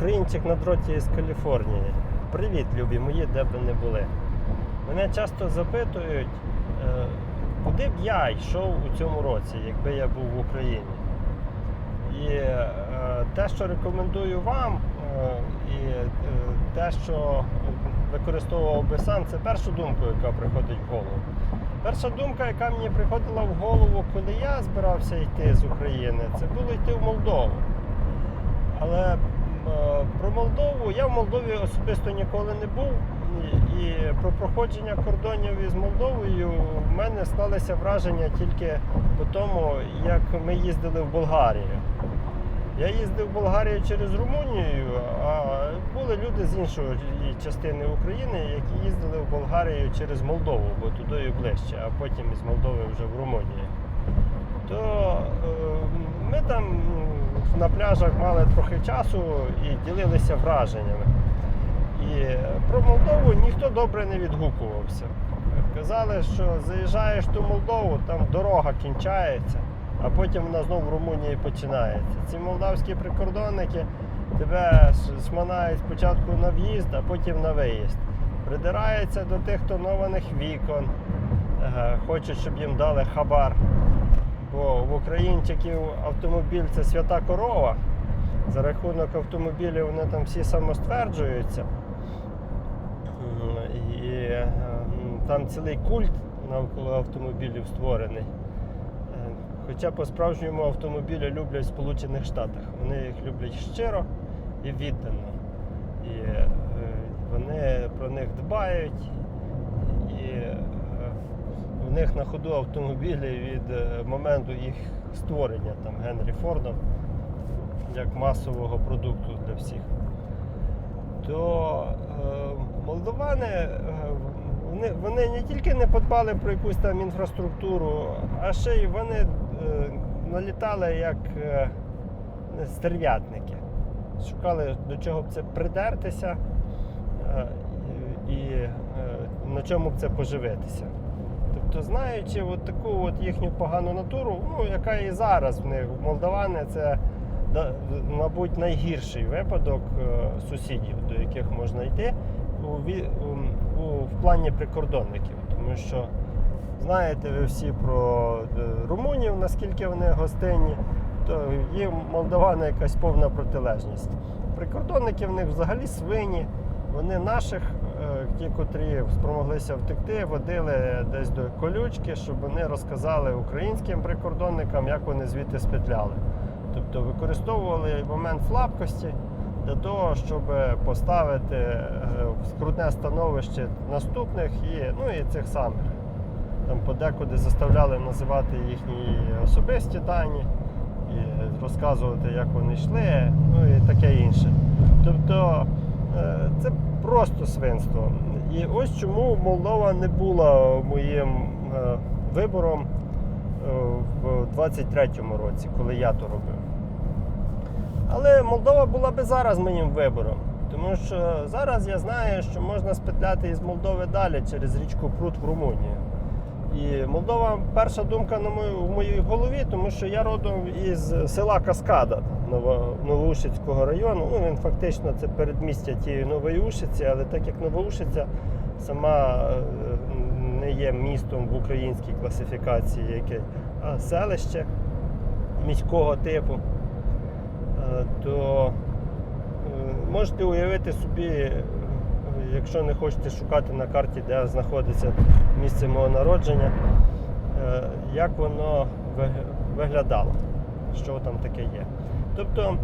Українчик на дроті з Каліфорнії. Привіт, любі мої, де б ви не були. Мене часто запитують, е, куди б я йшов у цьому році, якби я був в Україні. І е, те, що рекомендую вам, е, і те, що використовував би сам, це перша думка, яка приходить в голову. Перша думка, яка мені приходила в голову, коли я збирався йти з України, це було йти в Молдову. Але про Молдову я в Молдові особисто ніколи не був. І, про проходження кордонів із Молдовою в мене склалися враження тільки по тому, як ми їздили в Болгарію. Я їздив в Болгарію через Румунію, а були люди з іншої частини України, які їздили в Болгарію через Молдову, бо туди ближче, а потім із Молдови вже в Румунію. То е, ми там на пляжах мали трохи часу і ділилися враженнями. І про Молдову ніхто добре не відгукувався. Казали, що заїжджаєш ту Молдову, там дорога кінчається, а потім вона знову в Румунії починається. Ці молдавські прикордонники тебе шманають спочатку на в'їзд, а потім на виїзд. Придираються до тих тонованих вікон, е, хочуть, щоб їм дали хабар. Бо в українчиків автомобіль це свята корова. За рахунок автомобілів вони там всі самостверджуються. І там цілий культ навколо автомобілів створений. Е, Хоча по-справжньому автомобілі люблять в Сполучених Штатах. Вони їх люблять щиро і віддано. І е, вони про них дбають. В них на ходу автомобілі від е, моменту їх створення там Генрі Фордом як масового продукту для всіх. То е, молдовани е, вони, вони не тільки не подбали про якусь там інфраструктуру, а ще й вони е, налітали як е, стерв'ятники. Шукали до чого б це придертися е, і е, на чому б це поживитися. Тобто, знаючи от таку от їхню погану натуру, ну, яка і зараз в них молдавани, це мабуть, найгірший випадок е, сусідів, до яких можна йти у, у, у- в плані прикордонників. Тому що знаєте ви всі про е, румунів, наскільки вони гостинні, то їм молдавани якась повна протилежність. Прикордонники в них взагалі свині. Вони наших, е, ті, котрі спромоглися втекти, водили десь до колючки, щоб вони розказали українським прикордонникам, як вони звідти спетляли. Тобто використовували момент слабкості для того, щоб поставити е, в скрутне становище наступних і, ну, і цих самих. Там подекуди заставляли називати їхні особисті дані і розказувати, як вони йшли, ну і таке інше. Тобто це просто свинство. І ось чому Молдова не була моїм е, вибором е, в 23-му році, коли я то робив. Але Молдова була би зараз моїм вибором. Тому що зараз я знаю, що можна спетляти із Молдови далі через річку Прут в Румунію. І Молдова перша думка на мою, в моїй голові, тому що я родом із села Каскада Новоушицького району. Ну, він фактично це передмістя тієї Нової Ушиці, але так як Новоушиця сама е, не є містом в українській класифікації, яке, а селище міського типу, е, то е, можете уявити собі, якщо не хочете шукати на карті, де знаходиться місце мого народження, е, як воно виглядало, що там таке є. Тобто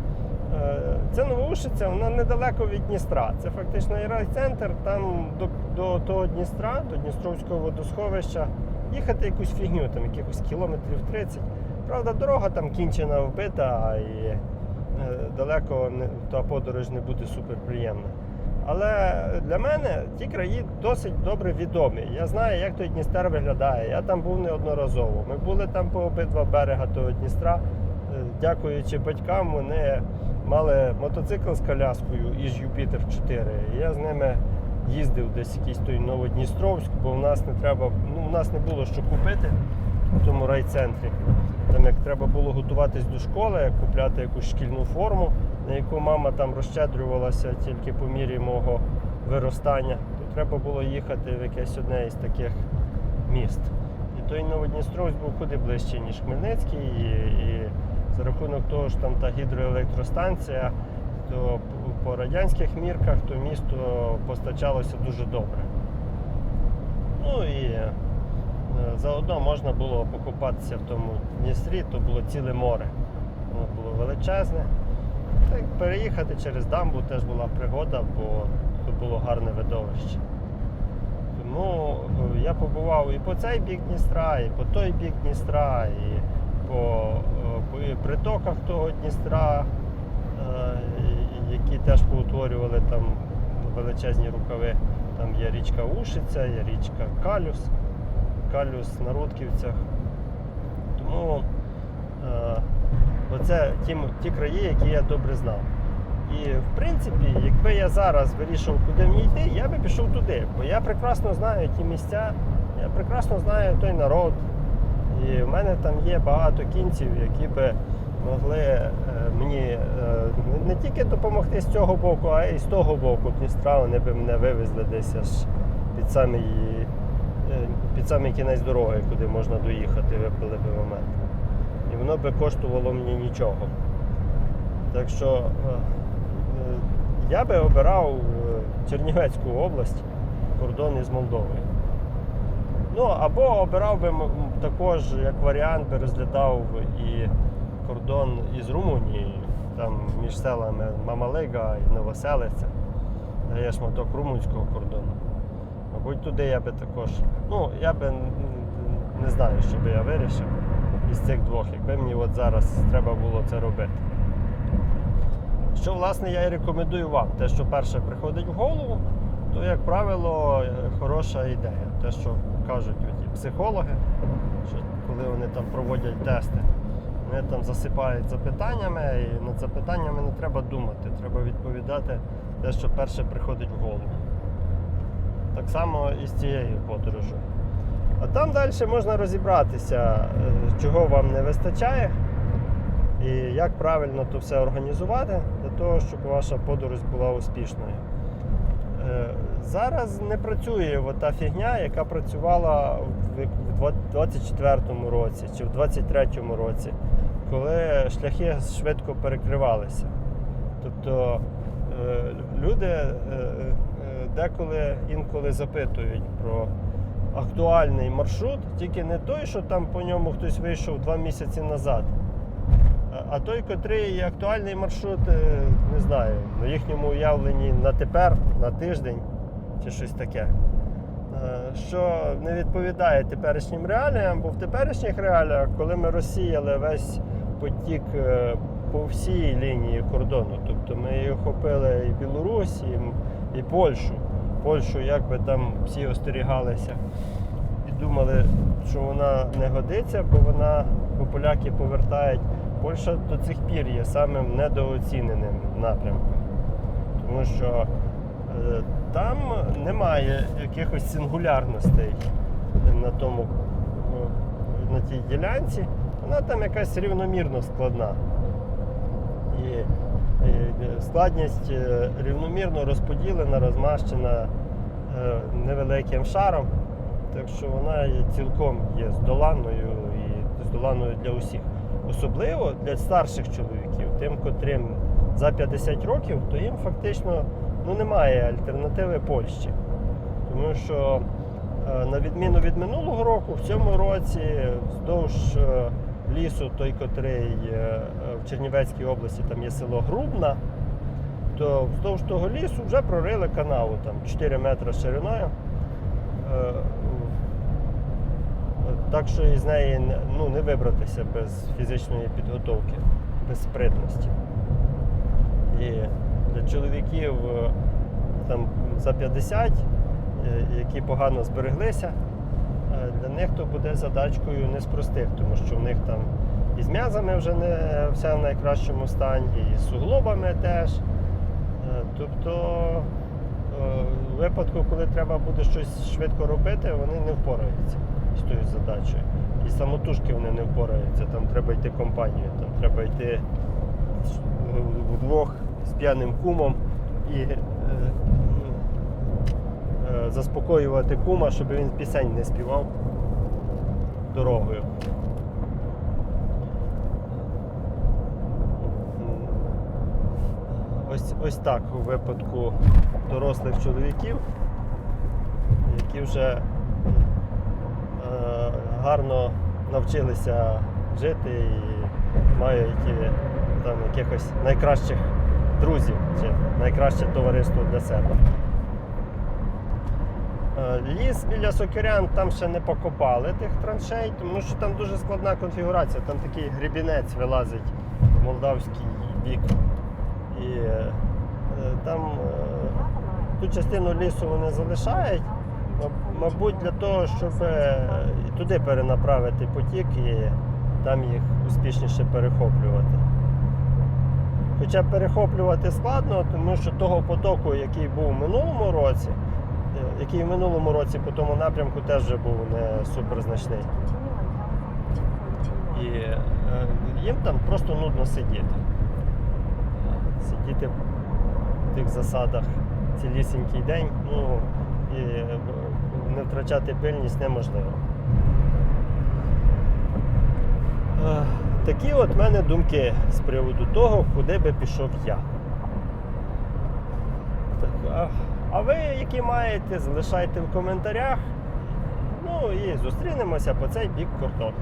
це Новоушиця, вона недалеко від Дністра. Це фактично і райцентр, там до, до того Дністра, до Дністровського водосховища, їхати якусь фігню, там якихось кілометрів 30. Правда, дорога там кінчена вбита і е, далеко та подорож не буде суперприємна. Але для мене ті краї досить добре відомі. Я знаю, як той Дністер виглядає. Я там був неодноразово. Ми були там по обидва берега того Дністра. Е, Дякуючи батькам, вони мали мотоцикл з коляскою із Юпітер 4. І я з ними їздив десь якийсь той Новодністровськ, бо в нас не треба, ну, у нас не було що купити в тому райцентрі. Там як треба було готуватись до школи, купляти якусь шкільну форму, на яку мама там розщедрювалася тільки по мірі мого виростання, то треба було їхати в якесь одне із таких міст. І той Новодністровськ був куди ближче, ніж Хмельницький, і, і за рахунок того, що там та гідроелектростанція, то по- радянських мірках то місто постачалося дуже добре. Ну і е, заодно можна було покупатися в тому Дністрі, то було ціле море. Воно було величезне. Так, переїхати через дамбу теж була пригода, бо тут було гарне видовище. Тому е, я побував і по цей бік Дністра, і по той бік Дністра, і по, е, і притоках того Дністра, е, які теж поутворювали там величезні рукави. Там є річка Ушиця, є річка Калюс, Калюс на Рудківцях. Тому оце ті, ті краї, які я добре знав. І в принципі, якби я зараз вирішив, куди мені йти, я би пішов туди, бо я прекрасно знаю ті місця, я прекрасно знаю той народ. І в мене там є багато кінців, які би могли е, мені е, не- не тільки допомогти з цього боку, а й з того боку Дністра, вони би мене вивезли десь аж під самий, е, під самий кінець дороги, куди можна доїхати, випили би момент. І воно би коштувало мені нічого. Так що е, е, я би обирав е, Чернівецьку область, кордон із Молдовою. Ну, або обирав би також, як варіант, би розглядав і кордон із Румунією, там між селами Мамалига і Новоселиця, де є шматок румунського кордону. Мабуть, туди я би також. Ну, я би не знаю, що би я вирішив із цих двох, якби мені от зараз треба було це робити. Що, власне, я і рекомендую вам. Те, що перше приходить в голову, то, як правило, хороша ідея. Те, що кажуть оті психологи, що коли вони там проводять тести, вони там засипають запитаннями, і над запитаннями не треба думати, треба відповідати те, що перше приходить в голову. Так само і з цією подорожю. А там далі можна розібратися, е, чого вам не вистачає і як правильно то все організувати для того, щоб ваша подорож була успішною. Е, Зараз не працює та фігня, яка працювала в 24-му році чи в 23-му році, коли шляхи швидко перекривалися. Тобто е, люди деколи інколи запитують про актуальний маршрут, тільки не той, що там по ньому хтось вийшов два місяці назад. А- той, котрий актуальний маршрут, е, не знаю, на їхньому уявленні на тепер, на тиждень чи щось таке. Е, Що не відповідає теперішнім реаліям, бо в теперішніх реаліях, коли ми розсіяли весь потік е, по всій лінії кордону, тобто ми охопили і Білорусь, і Польщу. Польщу якби там всі остерігалися і думали, що вона не годиться, бо вона, бо поляки повертають. Польща до цих пір є самим недооціненим напрямком. Тому що е, там немає якихось сингулярностей на тому, е, на тій ділянці. Вона там якась рівномірно складна. І складність е, рівномірно розподілена, розмащена е, невеликим шаром. Так що вона цілком є здоланною і здоланою для усіх. Особливо для старших чоловіків, тим, котрим за 50 років, то їм фактично ну, немає альтернативи Польщі. Тому що, е, на відміну від минулого року, в цьому році вздовж е, лісу, той, котрий е, в Чернівецькій області, там є село Грубна, то вздовж того лісу вже прорили канаву там 4 метри шириною. Е, Так що із неї не- ну, не вибратися без фізичної підготовки, без спритності. І для чоловіків е, там, за 50, е, які погано збереглися, е, для них то буде задачкою не з простих, тому що в них там і з м'язами вже не все в найкращому стані, і з суглобами теж. Е, Тобто е, у випадку, коли треба буде щось швидко робити, вони не впораються з тою задачею. І самотужки вони не впораються, там треба йти компанією, там треба йти вдвох з п'яним кумом і е, е, заспокоювати кума, щоб він пісень не співав дорогою. Ось, ось так у випадку дорослих чоловіків, які вже е, гарно навчилися жити і мають е, там якихось найкращих друзів чи найкраще товариство для себе. Е, Ліс біля Сокирян там ще не покопали тих траншей, тому що там дуже складна конфігурація. Там такий грібінець вилазить в молдавський бік. І е, там е, ту частину лісу вони залишають, мабуть, для того, щоб туди перенаправити потік і там їх успішніше перехоплювати. Хоча перехоплювати складно, тому що того потоку, який був в минулому році, який в минулому році по тому напрямку теж вже був не суперзначний. І е, їм там просто нудно сидіти. Сидіти в тих засадах цілісінький день, ну і е, не втрачати пильність неможливо. Е, Такі от в мене думки з приводу того, куди би пішов я. Так, а, а ви, які маєте, залишайте в коментарях. Ну і зустрінемося по цей бік кордону.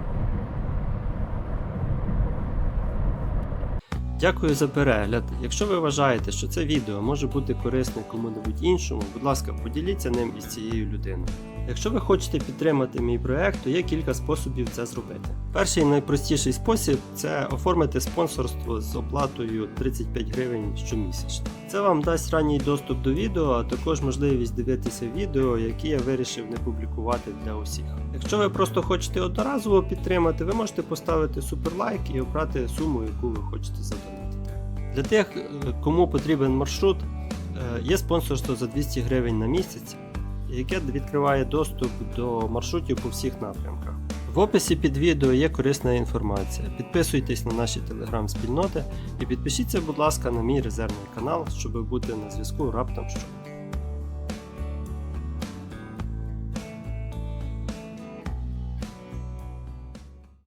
Дякую за перегляд. Якщо ви вважаєте, що це відео може бути корисне кому-небудь іншому, будь ласка, поділіться ним із цією людиною. Якщо ви хочете підтримати мій проект, то є кілька способів це зробити. Перший і найпростіший спосіб це оформити спонсорство з оплатою 35 гривень щомісячно. Це вам дасть ранній доступ до відео, а також можливість дивитися відео, які я вирішив не публікувати для усіх. Якщо ви просто хочете одноразово підтримати, ви можете поставити суперлайк і обрати суму, яку ви хочете задонатити. Для тих, е, кому потрібен маршрут, е, є спонсорство за 200 гривень на місяць, яке відкриває доступ до маршрутів по всіх напрямках. В описі під відео є корисна інформація. Підписуйтесь на наші телеграм-спільноти і підпишіться, будь ласка, на мій резервний канал, щоб бути на зв'язку раптом що.